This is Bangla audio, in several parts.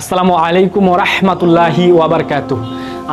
আসসালামু আলাইকুম রহমতুল্লাহি ওয়াবারকাত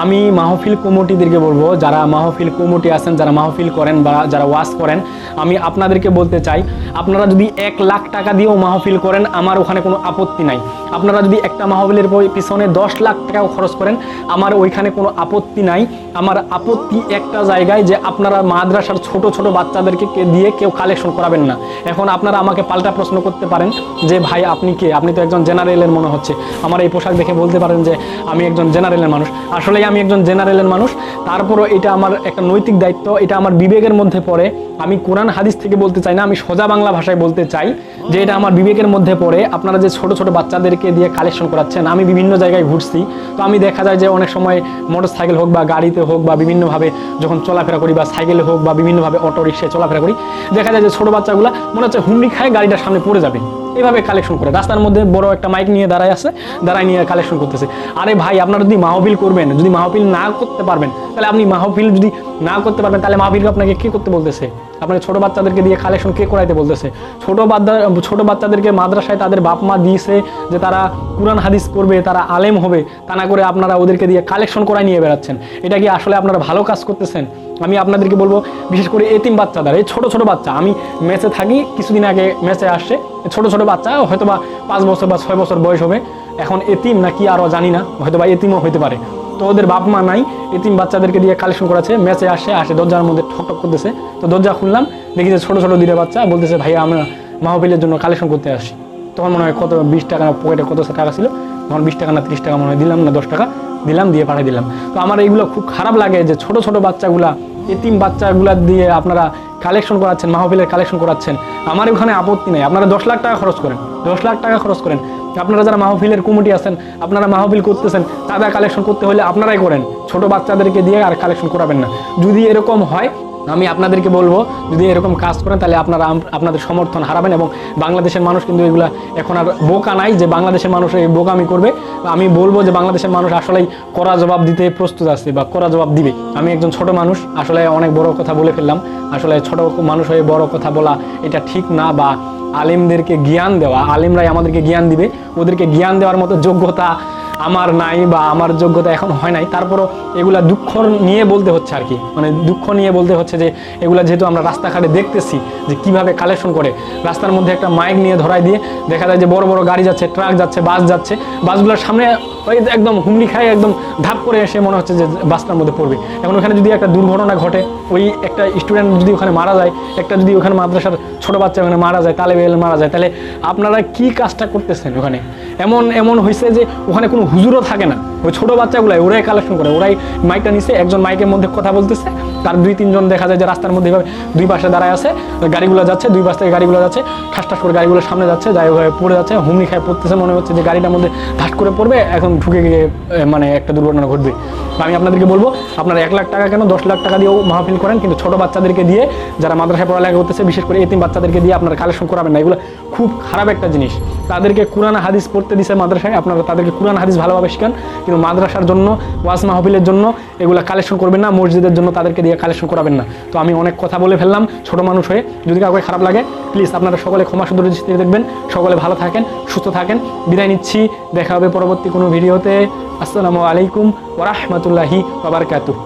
আমি মাহফিল কমিটিদেরকে বলব, যারা মাহফিল কমিটি আছেন, যারা মাহফিল করেন বা যারা ওয়াজ করেন, আমি আপনাদেরকে বলতে চাই, আপনারা যদি এক লাখ টাকা দিয়েও মাহফিল করেন, আমার ওখানে কোনো আপত্তি নাই। আপনারা যদি একটা মাহফিলের বই- পিছনে দশ লাখ টাকাও খরচ করেন, আমার ওইখানে কোনো আপত্তি নাই। আমার আপত্তি একটা জায়গায় যে আপনারা মাদ্রাসার ছোট ছোট বাচ্চাদেরকে দিয়ে কেউ কালেকশন করাবেন না। এখন আপনারা আমাকে পাল্টা প্রশ্ন করতে পারেন যে, ভাই, আপনি কে? আপনি তো একজন জেনারেলের মনে হচ্ছে। আমার এই পোশাক দেখে বলতে পারেন যে, আমি একজন জেনারেলের মানুষ। আসলেই আমি একজন জেনারেলের মানুষ। তারপরও এটা আমার একটা নৈতিক দায়িত্ব, এটা আমার বিবেকের মধ্যে পড়ে। আমি কোরআন হাদিস থেকে বলতে চাই না, আমি সোজা বাংলা ভাষায় বলতে চাই যে, এটা আমার বিবেকের মধ্যে পড়ে। আপনারা যে ছোট ছোট বাচ্চাদেরকে দিয়ে কালেকশন করাচ্ছেন, আমি বিভিন্ন জায়গায় ঘুরছি, তো আমি দেখা যায় যে অনেক সময় মোটর সাইকেল হোক বা গাড়িতে হোক বা বিভিন্নভাবে যখন চলাফেরা করি বা সাইকেলে হোক বা বিভিন্নভাবে অটো রিক্সায় চলাফেরা করি, দেখা যায় যে ছোট বাচ্চাগুলো মনে হচ্ছে হুমড়ি খায়, গাড়িটার সামনে পড়ে যাবে। এইভাবে কালেকশন করে, রাস্তার মধ্যে বড় একটা মাইক নিয়ে দাঁড়ায় আছে, দাঁড়ায় নিয়ে কালেকশন করতেছে। আরে ভাই, আপনারা যদি মাহফিল করবেন, যদি মাহফিল না করতে পারবেন, তাহলে আপনি মাহফিল যদি না করতে পারবেন, তাহলে মাহফিলকে আপনাকে কে করতে বলতেছে? আপনাকে ছোট বাচ্চাদেরকে দিয়ে কালেকশন কে করাইতে বলতেছে। ছোট বাচ্চা ছোট বাচ্চাদেরকে মাদ্রাসায় তাদের বাপ মা দিয়েছে যে তারা কোরআন, হাদিস করবে, তারা আলেম হবে, তা না করে আপনারা ওদেরকে দিয়ে কালেকশন করায় নিয়ে বেড়াচ্ছেন। এটা কি আসলে আপনারা ভালো কাজ করতেছেন? আমি আপনাদেরকে বলব, বিশেষ করে এতিম বাচ্চাদের, এই ছোট ছোট বাচ্চা, আমি ম্যাচে থাকি, কিছুদিন আগে ম্যাচে আসছে ছোট ছোট বাচ্চা হয়তো বা পাঁচ বছর বা ছয় বছর বয়স হবে, এখন এতিম নাকি আরও জানি না হয়তো বা এতিমও হতে পারে। তো ওদের বাপ মা নাই এতিম বাচ্চাদেরকে দিয়ে কালেকশন করাচ্ছে। ম্যাচে আসে আসে, দরজার মধ্যে ঠক ঠক করতেছে। তো দরজা খুললাম, দেখি যে ছোটো ছোটো দুটো বাচ্চা বলতেছে, ভাইয়া, আমরা মাহফিলের জন্য কালেকশন করতে আসি তখন মনে হয় কত, বিশ টাকা না পকেটে কত টাকা ছিল? তখন বিশ টাকা না ত্রিশ টাকা মনে হয়, দিলাম না দশ টাকা, দিলাম, দিয়ে পাঠিয়ে দিলাম। তো আমার এইগুলো খুব খারাপ লাগে যে ছোট ছোট বাচ্চাগুলা এতিম বাচ্চাগুলা দিয়ে আপনারা কালেকশন করাচ্ছেন, মাহফিলের কালেকশন করাচ্ছেন। আমার ওখানে আপত্তি নেই। আপনারা দশ লাখ টাকা খরচ করেন, দশ লাখ টাকা খরচ করেন। আপনারা যারা মাহফিলের কমিটি আছেন, আপনারা মাহফিল করতেছেন, তাদের কালেকশন করতে হলে আপনারাই করেন। ছোট বাচ্চাদেরকে দিয়ে আর কালেকশন করাবেন না। যদি এরকম হয়, আমি আপনাদেরকে বলব, যদি এরকম কাজ করেন, তাহলে আপনারা আপনাদের সমর্থন হারাবেন এবং বাংলাদেশের মানুষ কিন্তু এগুলা এখন আর বোকা নাই যে বাংলাদেশের মানুষ এই বোকামি করবে। আমি বলব যে বাংলাদেশের মানুষ আসলেই করা জবাব দিতে প্রস্তুত আছে বা কড়া জবাব দিবে। আমি একজন ছোট মানুষ, আসলে অনেক বড় কথা বলে ফেললাম। আসলে ছোট মানুষ হয়ে বড় কথা বলা এটা ঠিক না বা আলেমদেরকে জ্ঞান দেওয়া, আলিমরাই আমাদেরকে জ্ঞান দিবে। ওদেরকে জ্ঞান দেওয়ার মতো যোগ্যতা আমার নাই বা আমার যোগ্যতা এখন হয় নাই। তারপরও এগুলা দুঃখ নিয়ে বলতে হচ্ছে আর কি। মানে দুঃখ নিয়ে বলতে হচ্ছে যে, এগুলা যেহেতু আমরা রাস্তাঘাটে দেখতেছি যে কীভাবে কালেকশন করে, রাস্তার মধ্যে একটা মাইক নিয়ে ধরাই দিয়ে দেখা যায় যে বড় বড় গাড়ি যাচ্ছে ট্রাক যাচ্ছে বাস যাচ্ছে। বাসগুলোর সামনে একদম হুমড়ি খায়, একদম ধাপ করে এসে মনে হচ্ছে যে বাসটার মধ্যে পড়বে। এখন ওখানে যদি একটা দুর্ঘটনা ঘটে, ওই একটা স্টুডেন্ট যদি ওখানে মারা যায়, একটা যদি ওখানে মাদ্রাসার ছোট বাচ্চা ওখানে মারা যায়, তালে বেল মারা যায়, তাহলে আপনারা কি কাজটা করতেছেন ওখানে? এমন এমন হয়েছে যে ওখানে কোনো হুজুরও থাকে না। ওই ছোট বাচ্চাগুলাই, ওরাই কালেকশন করে, ওরাই মাইকটা নিছে, একজন মাইকের মধ্যে কথা বলতেছে, তার দুই, তিনজন দেখা যায় যে রাস্তার মধ্যে এভাবে দুই পাশে দাঁড়ায় আছে, গাড়িগুলো যাচ্ছে, দুই পাশ থেকে গাড়িগুলো যাচ্ছে, ঠাস ঠাস করে গাড়িগুলো সামনে যাচ্ছে, যাই পড়ে যাচ্ছে, হুমড়ি খায় পড়তেছে, মনে হচ্ছে যে গাড়িটার মধ্যে ধাস করে পড়বে, এখন ঢুকে গিয়ে মানে একটা দুর্ঘটনা ঘটবে। আমি আপনাদেরকে বলব, আপনারা এক লাখ টাকা কেন, দশ লাখ টাকা দিয়েও মাহফিল করেন, কিন্তু ছোট বাচ্চাদেরকে দিয়ে, যারা মাদ্রাসায় পড়ালেখা করতেছে, বিশেষ করে এতিম বাচ্চাদেরকে দিয়ে আপনারা কালেকশন করাবেন না। এগুলো খুব খারাপ একটা জিনিস। তাদেরকে কোরআন, হাদিস পড়তে দিছে মাদ্রাসায়, আপনারা তাদেরকে কোরআন, হাদিস ভালোভাবে শিখান, কিন্তু মাদ্রাসার জন্য, ওয়াজ মাহফিলের জন্য এগুলো কালেকশন করবেন না, মসজিদের জন্য তাদেরকে দিয়ে কালেকশন করাবেন না। তো আমি অনেক কথা বলে ফেললাম, ছোট মানুষ হয়ে। যদি কাউকে খারাপ লাগে প্লিজ আপনারা সকলে ক্ষমা সুন্দর দেখবেন, সকলে ভালো থাকেন, সুস্থ থাকেন। বিদায় নিচ্ছি, দেখা হবে পরবর্তী কোনো ভিডিওতে। আসসালামু আলাইকুম ওরহমতুল্লাহি বাবারকাতুহ